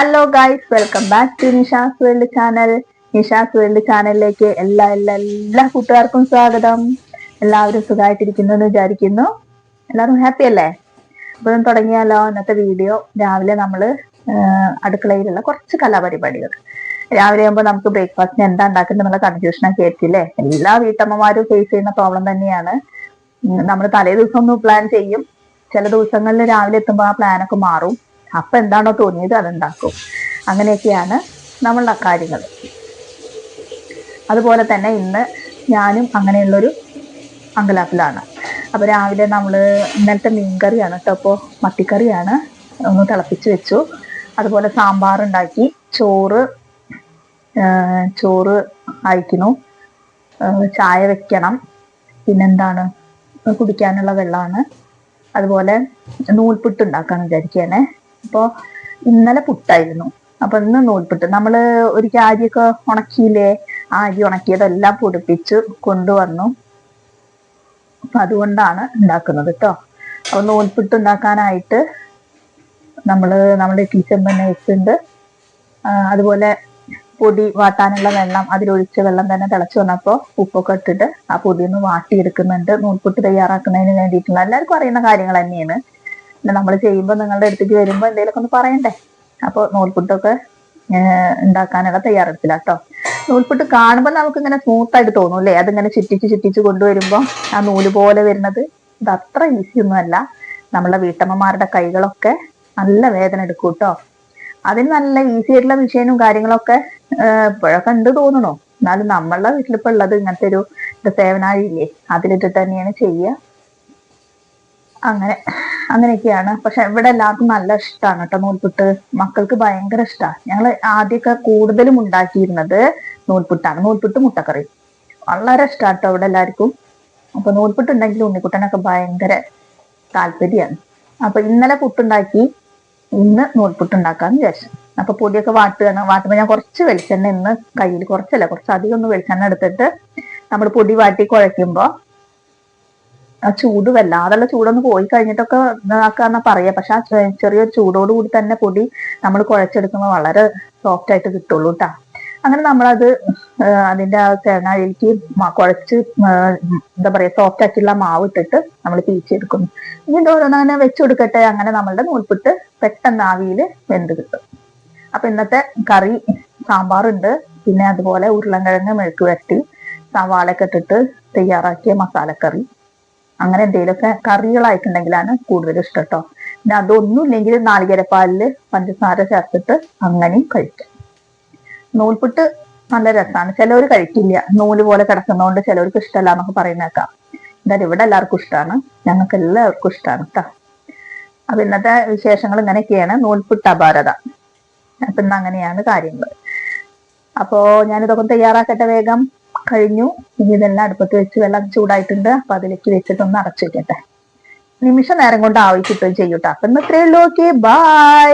Hello guys welcome back to Nisha's world channel Nisha's world ചാനലിലേക്ക് എല്ലാ എല്ലാ എല്ലാ കൂട്ടുകാർക്കും സ്വാഗതം. എല്ലാവരും സുഖമായിട്ടിരിക്കുന്നു എന്ന് വിചാരിക്കുന്നു. എല്ലാവരും ഹാപ്പി അല്ലേ? അപ്പം തുടങ്ങിയാലോ ഇന്നത്തെ വീഡിയോ രാവിലെ നമ്മൾ അടുക്കളയിലുള്ള കുറച്ച് കലാപരിപാടികൾ. രാവിലെ ആകുമ്പോൾ നമുക്ക് ബ്രേക്ക്ഫാസ്റ്റിന് എന്താ ഉണ്ടാക്കുന്നത് എന്നുള്ള കൺഫ്യൂഷനൊക്കെ ആയിരിക്കില്ലേ? എല്ലാ വീട്ടമ്മമാരും ഫേസ് ചെയ്യുന്ന പ്രോബ്ലം തന്നെയാണ്. നമ്മൾ തലേ ദിവസം ഒന്ന് പ്ലാൻ ചെയ്യും. ചില ദിവസങ്ങളിൽ രാവിലെ എത്തുമ്പോൾ ആ പ്ലാനൊക്കെ മാറും. അപ്പൊ എന്താണോ തോന്നിയത് അതുണ്ടാക്കും. അങ്ങനെയൊക്കെയാണ് നമ്മളുടെ കാര്യങ്ങൾ. അതുപോലെ തന്നെ ഇന്ന് ഞാനും അങ്ങനെയുള്ളൊരു അങ്കലാപ്പിലാണ്. അപ്പോൾ രാവിലെ നമ്മൾ ഇന്നലത്തെ മീൻകറിയാണ് കേട്ടോ അപ്പോൾ മത്തിക്കറിയാണ് ഒന്ന് തിളപ്പിച്ച് വെച്ചു. അതുപോലെ സാമ്പാർ ഉണ്ടാക്കി ചോറ് ചോറ് അയക്കുന്നു. ചായ വെക്കണം. പിന്നെന്താണ്? കുടിക്കാനുള്ള വെള്ളമാണ്. അതുപോലെ നൂൽപുട്ട് ഉണ്ടാക്കാൻ വിചാരിക്കുകയാണേ അപ്പോൾ ഇന്നലെ പുട്ടായിരുന്നു. അപ്പൊ ഇന്ന് നൂൽപുട്ട് നമ്മൾ ഒരു അരിയൊക്കെ ഉണക്കിയില്ലേ? ആ അരി ഉണക്കിയതെല്ലാം പൊടിപ്പിച്ച് കൊണ്ടുവന്നു. അപ്പൊ അതുകൊണ്ടാണ് ഉണ്ടാക്കുന്നത് കേട്ടോ അപ്പൊ നൂൽപുട്ട് ഉണ്ടാക്കാനായിട്ട് നമ്മൾ നമ്മുടെ കിച്ചൺ തന്നെ വെച്ചിട്ടുണ്ട്. അതുപോലെ പൊടി വാട്ടാനുള്ള വെള്ളം അതിലൊഴിച്ച വെള്ളം തന്നെ തിളച്ചു വന്നപ്പോൾ ഉപ്പൊക്കെ ഇട്ടിട്ട് ആ പൊടിയൊന്ന് വാട്ടിയെടുക്കുന്നുണ്ട്. നൂൽപുട്ട് തയ്യാറാക്കുന്നതിന് വേണ്ടിയിട്ടുള്ള. എല്ലാവർക്കും അറിയുന്ന കാര്യങ്ങൾ തന്നെയാണ്. പിന്നെ നമ്മൾ ചെയ്യുമ്പോൾ നിങ്ങളുടെ അടുത്തേക്ക് വരുമ്പോൾ എന്തെങ്കിലുമൊക്കെ ഒന്ന് പറയണ്ടേ? അപ്പോൾ നൂൽപുട്ടൊക്കെ ഉണ്ടാക്കാനുള്ള തയ്യാറെടുപ്പില്ല കേട്ടോ നൂൽപുട്ട് കാണുമ്പോൾ നമുക്ക് ഇങ്ങനെ സ്മൂത്ത് ആയിട്ട് തോന്നും അല്ലേ അതിങ്ങനെ ചുറ്റിച്ച് ചുറ്റിച്ച് കൊണ്ടുവരുമ്പോൾ ആ നൂൽ പോലെ വരുന്നത് ഇത് അത്ര ഈസി ഒന്നുമല്ല. നമ്മളെ വീട്ടമ്മമാരുടെ കൈകളൊക്കെ നല്ല വേദന എടുക്കും കേട്ടോ. അതിന് നല്ല ഈസി ആയിട്ടുള്ള മെഷീനും കാര്യങ്ങളൊക്കെ ഇപ്പോഴൊക്കെ ഉണ്ട് തോന്നണോ. എന്നാലും നമ്മളുടെ വീട്ടിലിപ്പോ ഉള്ളത് ഇങ്ങനത്തെ ഒരു സേവനാഴിയില്ലേ? അതിലിട്ടിട്ട് തന്നെയാണ് ചെയ്യുക. അങ്ങനെ. അങ്ങനെയൊക്കെയാണ്. പക്ഷെ ഇവിടെ എല്ലാവർക്കും നല്ല ഇഷ്ടമാണ് കേട്ടോ നൂൽപുട്ട്. മക്കൾക്ക് ഭയങ്കര ഇഷ്ടമാണ് ഞങ്ങൾ ആദ്യമൊക്കെ കൂടുതലും ഉണ്ടാക്കിയിരുന്നത് നൂൽപുട്ടാണ്. നൂൽപുട്ട് മുട്ടക്കറി. വളരെ ഇഷ്ടമാണ് കേട്ടോ ഇവിടെ എല്ലാവർക്കും. അപ്പൊ നൂൽപുട്ട് ഉണ്ടെങ്കിൽ ഉണ്ണിക്കുട്ടനൊക്കെ ഭയങ്കര താല്പര്യമാണ്. അപ്പൊ ഇന്നലെ പുട്ടുണ്ടാക്കി. ഇന്ന് നൂൽപുട്ട് ഉണ്ടാക്കാന്ന് വിചാരിച്ചു. അപ്പൊ പൊടിയൊക്കെ വാട്ടുകയാണ് വാട്ടുമ്പോൾ ഞാൻ കുറച്ച് വെളിച്ചെണ്ണ ഇന്ന് കയ്യിൽ കുറച്ചല്ല കുറച്ച് അധികം ഒന്ന് വെളിച്ചെണ്ണ എടുത്തിട്ട് നമ്മൾ പൊടി വാട്ടി കുഴയ്ക്കുമ്പോൾ ആ ചൂട് വല്ലാതുള്ള ചൂടൊന്ന് പോയി കഴിഞ്ഞിട്ടൊക്കെ ഇതാക്കാന്നാ പറയാ. പക്ഷെ ആ ചെറിയൊരു ചൂടോട് കൂടി തന്നെ പൊടി നമ്മൾ കുഴച്ചെടുക്കുമ്പോൾ വളരെ സോഫ്റ്റ് ആയിട്ട് കിട്ടുള്ളൂ കേട്ടാ അങ്ങനെ നമ്മളത് അതിന്റെ ആ തേങ്ങയിലേക്ക് കുഴച്ച് എന്താ പറയാ സോഫ്റ്റ് ആക്കിയുള്ള മാവ് ഇട്ടിട്ട് നമ്മൾ പീച്ചെടുക്കുന്നു. ഇനി ഓരോന്നങ്ങനെ വെച്ചുകൊടുക്കട്ടെ അങ്ങനെ നമ്മളുടെ നൂൽപുട്ട് പെട്ടെന്ന് ആവിയിൽ വെന്ത് കിട്ടും. അപ്പൊ ഇന്നത്തെ കറി സാമ്പാറുണ്ട്. പിന്നെ അതുപോലെ ഉരുളൻകിഴങ്ങ് മെഴുക്ക് വരട്ടി സവാളയൊക്കെ ഇട്ടിട്ട് തയ്യാറാക്കിയ മസാലക്കറി. അങ്ങനെ എന്തെങ്കിലുമൊക്കെ കറികളായിട്ടുണ്ടെങ്കിലാണ് കൂടുതൽ ഇഷ്ടം കേട്ടോ പിന്നെ അതൊന്നും ഇല്ലെങ്കിൽ പാലിൽ പഞ്ചസാര ചേർത്തിട്ട് അങ്ങനെയും കഴിക്കാം. നൂൽപുട്ട് നല്ല രസമാണ് ചിലവർ കഴിക്കില്ല. നൂൽ പോലെ കിടക്കുന്നതുകൊണ്ട് ചിലവർക്ക് ഇഷ്ടമല്ല എന്നൊക്കെ പറയുന്നേക്കാം. എന്തായാലും ഇവിടെ എല്ലാവർക്കും ഇഷ്ടമാണ്. ഞങ്ങൾക്ക് എല്ലാവർക്കും ഇഷ്ടമാണ് കേട്ടോ അപ്പൊ ഇന്നത്തെ വിശേഷങ്ങൾ ഇങ്ങനെയൊക്കെയാണ്. നൂൽപുട്ട് അപാരത. അപ്പൊ ഇന്ന് അങ്ങനെയാണ് കാര്യങ്ങൾ അപ്പോ ഞാനിതൊക്കെ തയ്യാറാക്കട്ടെ വേഗം. കഴിഞ്ഞു. ഇനി ഇതെല്ലാം അടുപ്പത്ത് വെച്ച് വെള്ളം ചൂടായിട്ടുണ്ട്. അപ്പൊ അതിലേക്ക് വെച്ചിട്ട് ഒന്ന് അടച്ചു വെക്കട്ടെ നിമിഷ നേരം കൊണ്ട് ആവശ്യപ്പെടുകയും ചെയ്യൂട്ടോ. അപ്പൊ ഇന്ന് ഇത്രയേ ഉള്ളൂ. Okay bye